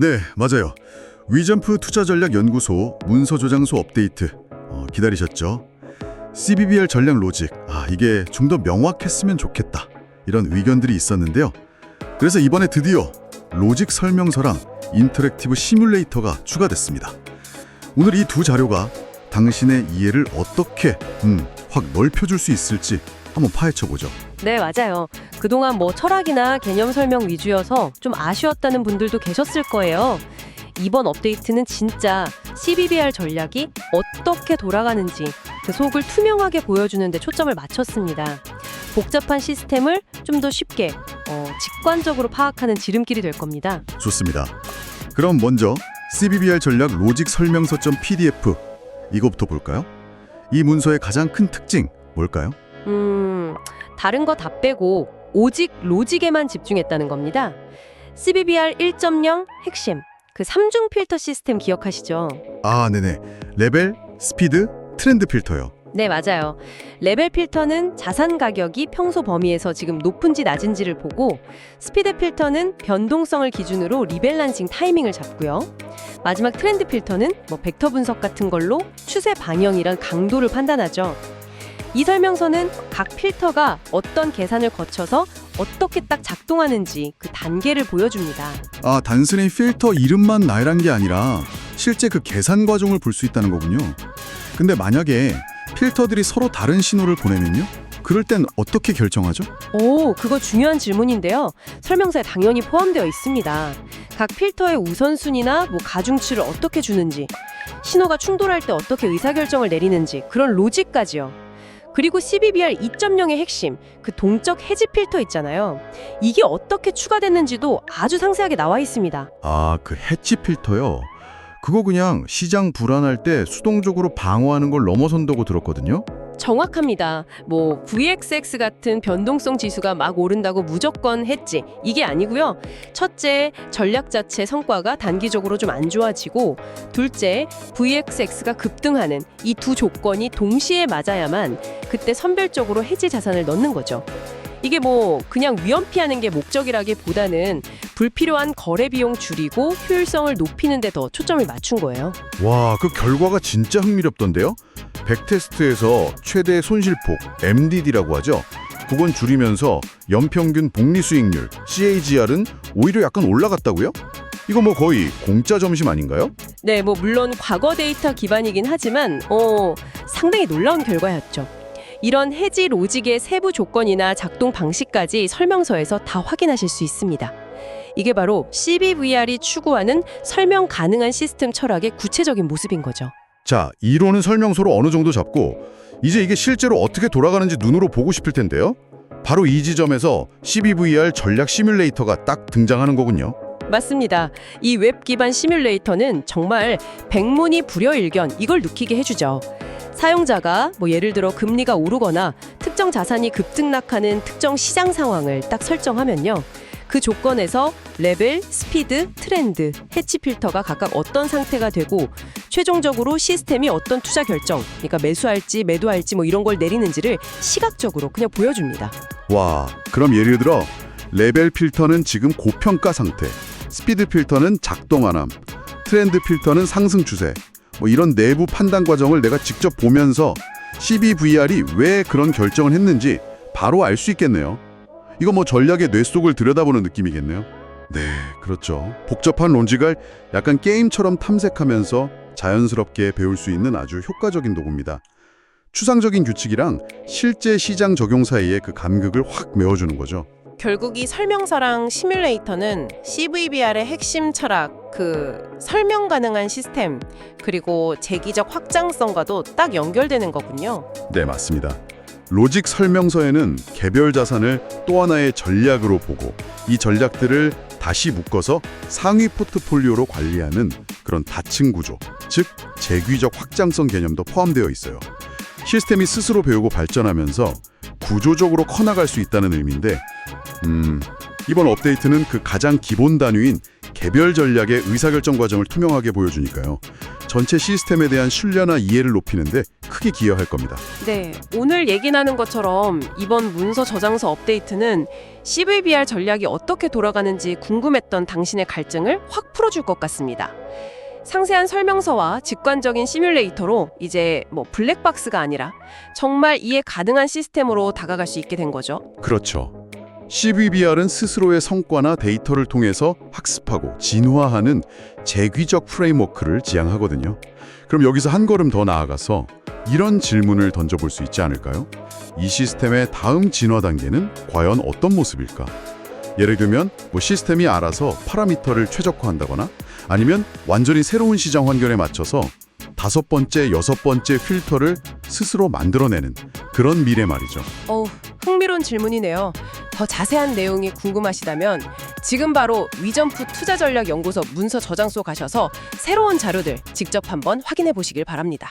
네, 맞아요. 위점프 투자전략연구소 문서조장소 업데이트 어, 기다리셨죠? CBBR 전략 로직, 아 이게 좀 더 명확했으면 좋겠다 이런 의견들이 있었는데요. 그래서 이번에 드디어 로직 설명서랑 인터랙티브 시뮬레이터가 추가됐습니다. 오늘 이 두 자료가 당신의 이해를 어떻게 음, 확 넓혀줄 수 있을지 한번 파헤쳐 보죠. 네, 맞아요. 그동안 뭐 철학이나 개념 설명 위주여서 좀 아쉬웠다는 분들도 계셨을 거예요. 이번 업데이트는 진짜 CBBR 전략이 어떻게 돌아가는지 그 속을 투명하게 보여주는 데 초점을 맞췄습니다. 복잡한 시스템을 좀 더 쉽게 어, 직관적으로 파악하는 지름길이 될 겁니다. 좋습니다. 그럼 먼저 CBBR 전략 로직 설명서점 PDF 이거부터 볼까요? 이 문서의 가장 큰 특징 뭘까요? 음, 다른 거 다 빼고 오직 로직에만 집중했다는 겁니다. CBBR 1.0 핵심, 그 3중 필터 시스템 기억하시죠? 아, 네네. 레벨, 스피드, 트렌드 필터요. 네, 맞아요. 레벨 필터는 자산 가격이 평소 범위에서 지금 높은지 낮은지를 보고 스피드 필터는 변동성을 기준으로 리밸런싱 타이밍을 잡고요. 마지막 트렌드 필터는 뭐 벡터 분석 같은 걸로 추세 방향이란 강도를 판단하죠. 이 설명서는 각 필터가 어떤 계산을 거쳐서 어떻게 딱 작동하는지 그 단계를 보여줍니다. 아, 단순히 필터 이름만 나열한 게 아니라 실제 그 계산 과정을 볼 수 있다는 거군요. 근데 만약에 필터들이 서로 다른 신호를 보내면요? 그럴 땐 어떻게 결정하죠? 오, 그거 중요한 질문인데요. 설명서에 당연히 포함되어 있습니다. 각 필터의 우선순위나 뭐 가중치를 어떻게 주는지, 신호가 충돌할 때 어떻게 의사결정을 내리는지 그런 로직까지요. 그리고 CBBR 2.0의 핵심, 그 동적 해지 필터 있잖아요. 이게 어떻게 추가됐는지도 아주 상세하게 나와 있습니다. 아, 그 해치 필터요. 그거 그냥 시장 불안할 때 수동적으로 방어하는 걸 넘어선다고 들었거든요. 정확합니다. 뭐 VXX 같은 변동성 지수가 막 오른다고 무조건 했지 이게 아니고요. 첫째, 전략 자체 성과가 단기적으로 좀 안 좋아지고 둘째, VXX가 급등하는 이 두 조건이 동시에 맞아야만 그때 선별적으로 해지 자산을 넣는 거죠. 이게 뭐 그냥 위험 피하는 게 목적이라기보다는 불필요한 거래 비용 줄이고 효율성을 높이는 데 더 초점을 맞춘 거예요. 와, 그 결과가 진짜 흥미롭던데요? 백테스트에서 최대 손실폭, MDD라고 하죠. 그건 줄이면서 연평균 복리 수익률, CAGR은 오히려 약간 올라갔다고요? 이거 뭐 거의 공짜 점심 아닌가요? 네, 뭐 물론 과거 데이터 기반이긴 하지만 어, 상당히 놀라운 결과였죠. 이런 해지 로직의 세부 조건이나 작동 방식까지 설명서에서 다 확인하실 수 있습니다. 이게 바로 CBVR이 추구하는 설명 가능한 시스템 철학의 구체적인 모습인 거죠. 자, 이론은 설명서로 어느 정도 잡고 이제 이게 실제로 어떻게 돌아가는지 눈으로 보고 싶을 텐데요. 바로 이 지점에서 CBVR 전략 시뮬레이터가 딱 등장하는 거군요. 맞습니다. 이 웹 기반 시뮬레이터는 정말 백문이 불여일견 이걸 느끼게 해주죠. 사용자가 뭐 예를 들어 금리가 오르거나 특정 자산이 급등락하는 특정 시장 상황을 딱 설정하면요. 그 조건에서 레벨, 스피드, 트렌드, 해치 필터가 각각 어떤 상태가 되고 최종적으로 시스템이 어떤 투자 결정, 그러니까 매수할지 매도할지 뭐 이런 걸 내리는지를 시각적으로 그냥 보여줍니다. 와, 그럼 예를 들어 레벨 필터는 지금 고평가 상태, 스피드 필터는 작동 안 함, 트렌드 필터는 상승 추세. 뭐 이런 내부 판단 과정을 내가 직접 보면서 CBVR이 왜 그런 결정을 했는지 바로 알 수 있겠네요. 이거 뭐 전략의 뇌 속을 들여다보는 느낌이겠네요. 네, 그렇죠. 복잡한 론직을 약간 게임처럼 탐색하면서 자연스럽게 배울 수 있는 아주 효과적인 도구입니다. 추상적인 규칙이랑 실제 시장 적용 사이의 그 간극을 확 메워주는 거죠. 결국 이 설명서랑 시뮬레이터는 CVBR의 핵심 철학, 그 설명 가능한 시스템, 그리고 재기적 확장성과도 딱 연결되는 거군요. 네, 맞습니다. 로직 설명서에는 개별 자산을 또 하나의 전략으로 보고 이 전략들을 다시 묶어서 상위 포트폴리오로 관리하는 그런 다층 구조, 즉 재귀적 확장성 개념도 포함되어 있어요. 시스템이 스스로 배우고 발전하면서 구조적으로 커나갈 수 있다는 의미인데 음, 이번 업데이트는 그 가장 기본 단위인 개별 전략의 의사결정 과정을 투명하게 보여주니까요. 전체 시스템에 대한 신뢰나 이해를 높이는데 크게 기여할 겁니다. 네, 오늘 얘기 나눈 것처럼 이번 문서 저장소 업데이트는 CVBR 전략이 어떻게 돌아가는지 궁금했던 당신의 갈증을 확 풀어줄 것 같습니다. 상세한 설명서와 직관적인 시뮬레이터로 이제 뭐 블랙박스가 아니라 정말 이해 가능한 시스템으로 다가갈 수 있게 된 거죠. 그렇죠. CVBR은 스스로의 성과나 데이터를 통해서 학습하고 진화하는 재귀적 프레임워크를 지향하거든요. 그럼 여기서 한 걸음 더 나아가서 이런 질문을 던져볼 수 있지 않을까요? 이 시스템의 다음 진화 단계는 과연 어떤 모습일까? 예를 들면 뭐 시스템이 알아서 파라미터를 최적화한다거나 아니면 완전히 새로운 시장 환경에 맞춰서 다섯 번째, 여섯 번째 필터를 스스로 만들어내는 그런 미래 말이죠. 어우, 흥미로운 질문이네요. 더 자세한 내용이 궁금하시다면 지금 바로 위점프 투자전략연구소 문서 저장소 가셔서 새로운 자료들 직접 한번 확인해 보시길 바랍니다.